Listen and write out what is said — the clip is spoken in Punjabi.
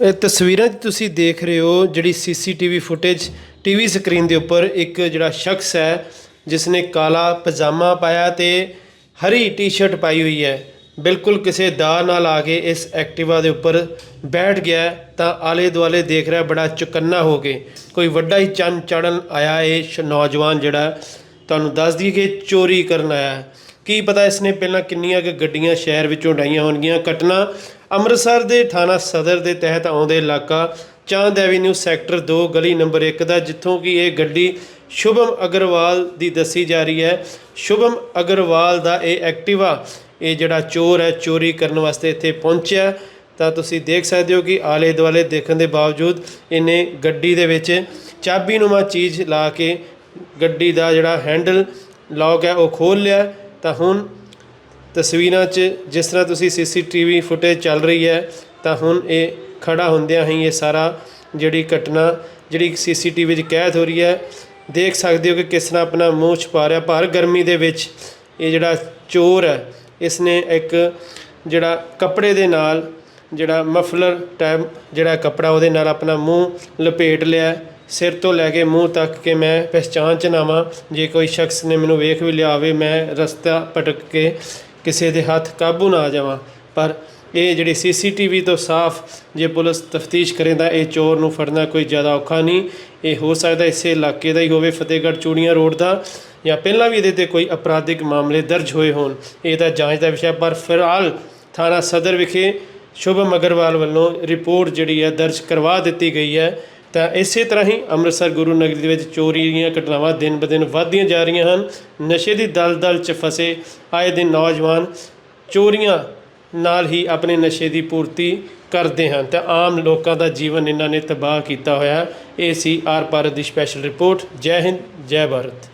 ਇਹ ਤਸਵੀਰਾਂ 'ਚ ਤੁਸੀਂ ਦੇਖ ਰਹੇ ਹੋ ਜਿਹੜੀ ਸੀਸੀਟੀਵੀ ਫੁਟੇਜ ਟੀਵੀ ਸਕਰੀਨ ਦੇ ਉੱਪਰ ਇੱਕ ਜਿਹੜਾ ਸ਼ਖਸ ਹੈ ਜਿਸ ਨੇ ਕਾਲਾ ਪਜਾਮਾ ਪਾਇਆ ਤੇ ਹਰੀ ਟੀ-ਸ਼ਰਟ ਪਾਈ ਹੋਈ ਹੈ। ਬਿਲਕੁਲ ਕਿਸੇ ਦਾ ਨਾਲ ਆ ਕੇ ਇਸ ਐਕਟਿਵਾ ਦੇ ਉੱਪਰ ਬੈਠ ਗਿਆ ਤਾਂ ਆਲੇ ਦੁਆਲੇ ਦੇਖ ਰਿਹਾ ਬੜਾ ਚੁਕੰਨਾ ਹੋ ਕੇ। ਕੋਈ ਵੱਡਾ ਹੀ ਚੰਨ ਚੜਨ ਆਇਆ ਇਹ ਸ਼- ਨੌਜਵਾਨ ਜਿਹੜਾ। ਤੁਹਾਨੂੰ ਦੱਸ ਦਈਏ ਕਿ ਚੋਰੀ ਕਰਨ ਆਇਆ ਕੀ ਪਤਾ ਇਸਨੇ ਪਹਿਲਾਂ ਕਿੰਨੀਆਂ ਕੁ ਗੱਡੀਆਂ ਸ਼ਹਿਰ ਵਿੱਚੋਂ ਉਡਾਈਆਂ ਹੋਣਗੀਆਂ। ਘਟਨਾ ਅੰਮ੍ਰਿਤਸਰ ਦੇ ਥਾਣਾ ਸਦਰ ਦੇ ਤਹਿਤ ਆਉਂਦੇ ਇਲਾਕਾ ਚਾਂਦ ਐਵੀਨਿਊ ਸੈਕਟਰ 2 ਗਲੀ ਨੰਬਰ 1 ਦਾ, ਜਿੱਥੋਂ ਕਿ ਇਹ ਗੱਡੀ ਸ਼ੁਭਮ ਅਗਰਵਾਲ ਦੀ ਦੱਸੀ ਜਾ ਰਹੀ ਹੈ। ਸ਼ੁਭਮ ਅਗਰਵਾਲ ਦਾ ਇਹ ਐਕਟਿਵਾ, ਇਹ ਜਿਹੜਾ ਚੋਰ ਹੈ, ਚੋਰੀ ਕਰਨ ਵਾਸਤੇ ਇੱਥੇ ਪਹੁੰਚਿਆ। ਤਾਂ ਤੁਸੀਂ ਦੇਖ ਸਕਦੇ ਹੋ ਕਿ ਆਲੇ ਦੁਆਲੇ ਦੇਖਣ ਦੇ ਬਾਵਜੂਦ ਇਹਨੇ ਗੱਡੀ ਦੇ ਵਿੱਚ ਚਾਬੀ ਨੂਮਾ ਚੀਜ਼ ਲਾ ਕੇ ਗੱਡੀ ਦਾ ਜਿਹੜਾ ਹੈਂਡਲ ਲੌਕ ਹੈ ਉਹ ਖੋਲ ਲਿਆ। ਤਾਂ ਹੁਣ ਤਸਵੀਰਾਂ 'ਚ ਜਿਸ ਤਰ੍ਹਾਂ ਤੁਸੀਂ ਸੀਸੀਟੀਵੀ ਫੁਟੇਜ ਚੱਲ ਰਹੀ ਹੈ, ਤਾਂ ਹੁਣ ਇਹ ਖੜਾ ਹੁੰਦਿਆਂ ਹੀ ਇਹ ਸਾਰਾ ਜਿਹੜੀ ਘਟਨਾ, ਜਿਹੜੀ ਸੀਸੀਟੀਵੀ 'ਚ ਕੈਦ ਹੋ ਰਹੀ ਹੈ, ਦੇਖ ਸਕਦੇ ਹੋ ਕਿ ਕਿਸ ਤਰ੍ਹਾਂ ਆਪਣਾ ਮੂੰਹ ਛੁਪਾ ਰਿਹਾ। ਭਰ ਗਰਮੀ ਦੇ ਵਿੱਚ ਇਹ ਜਿਹੜਾ ਚੋਰ ਹੈ, ਇਸਨੇ ਇੱਕ ਜਿਹੜਾ ਕੱਪੜੇ ਦੇ ਨਾਲ ਜਿਹੜਾ ਮਫਲਰ ਟਾਈਪ ਜਿਹੜਾ ਕੱਪੜਾ ਉਹਦੇ ਨਾਲ ਆਪਣਾ ਮੂੰਹ ਲਪੇਟ ਲਿਆ। ਸਿਰ ਤੋਂ ਲੈ ਕੇ ਮੂੰਹ ਤੱਕ ਕਿ ਮੈਂ ਪਹਿਚਾਣ ਚ ਨਾ ਆਵਾਂ ਜੇ ਕੋਈ ਸ਼ਖਸ ਨੇ ਮੈਨੂੰ ਵੇਖ ਵੀ ਲਿਆ ਹੋਵੇ, ਮੈਂ ਰਸਤਾ ਭਟਕ ਕੇ ਕਿਸੇ ਦੇ ਹੱਥ ਕਾਬੂ ਨਾ ਆ ਜਾਵਾਂ। ਪਰ ਇਹ ਜਿਹੜੀ ਸੀਸੀਟੀਵੀ ਤੋਂ ਸਾਫ਼ ਜੇ ਪੁਲਿਸ ਤਫਤੀਸ਼ ਕਰੇ ਤਾਂ ਇਹ ਚੋਰ ਨੂੰ ਫੜਨਾ ਕੋਈ ਜ਼ਿਆਦਾ ਔਖਾ ਨਹੀਂ। ਇਹ ਹੋ ਸਕਦਾ ਇਸੇ ਇਲਾਕੇ ਦਾ ਹੀ ਹੋਵੇ, ਫਤਿਹਗੜ੍ਹ ਚੂੜੀਆਂ ਰੋਡ ਦਾ, ਜਾਂ ਪਹਿਲਾਂ ਵੀ ਇਹਦੇ ਤੇ ਕੋਈ ਅਪਰਾਧਿਕ ਮਾਮਲੇ ਦਰਜ ਹੋਏ ਹੋਣ। ਇਹ ਤਾਂ ਜਾਂਚ ਦਾ ਵਿਸ਼ਾ ਪਰ ਫਿਲਹਾਲ ਥਾਣਾ ਸਦਰ ਵਿਖੇ ਸ਼ੁਭਮ ਅਗਰਵਾਲ ਵੱਲੋਂ ਰਿਪੋਰਟ ਜਿਹੜੀ ਹੈ, ਦਰਜ ਕਰਵਾ ਦਿੱਤੀ ਗਈ ਹੈ। ਤਾਂ ਇਸੇ ਤਰ੍ਹਾਂ ਹੀ ਅੰਮ੍ਰਿਤਸਰ ਗੁਰੂ ਨਗਰੀ ਦੇ ਵਿੱਚ ਚੋਰੀ ਦੀਆਂ ਘਟਨਾਵਾਂ ਦਿਨ ਬ ਦਿਨ ਵੱਧਦੀਆਂ ਜਾ ਰਹੀਆਂ ਹਨ। ਨਸ਼ੇ ਦੀ ਦਲਦਲ 'ਚ ਫਸੇ ਆਏ ਦਿਨ ਨੌਜਵਾਨ ਚੋਰੀਆਂ ਨਾਲ ਹੀ ਆਪਣੇ ਨਸ਼ੇ ਦੀ ਪੂਰਤੀ ਕਰਦੇ ਹਨ। ਤਾਂ ਆਮ ਲੋਕਾਂ ਦਾ ਜੀਵਨ ਇਹਨਾਂ ਨੇ ਤਬਾਹ ਕੀਤਾ ਹੋਇਆ ਇਹ ਸੀ ਆਰ ਭਾਰਤ ਦੀ ਸਪੈਸ਼ਲ ਰਿਪੋਰਟ ਜੈ ਹਿੰਦ, ਜੈ ਭਾਰਤ।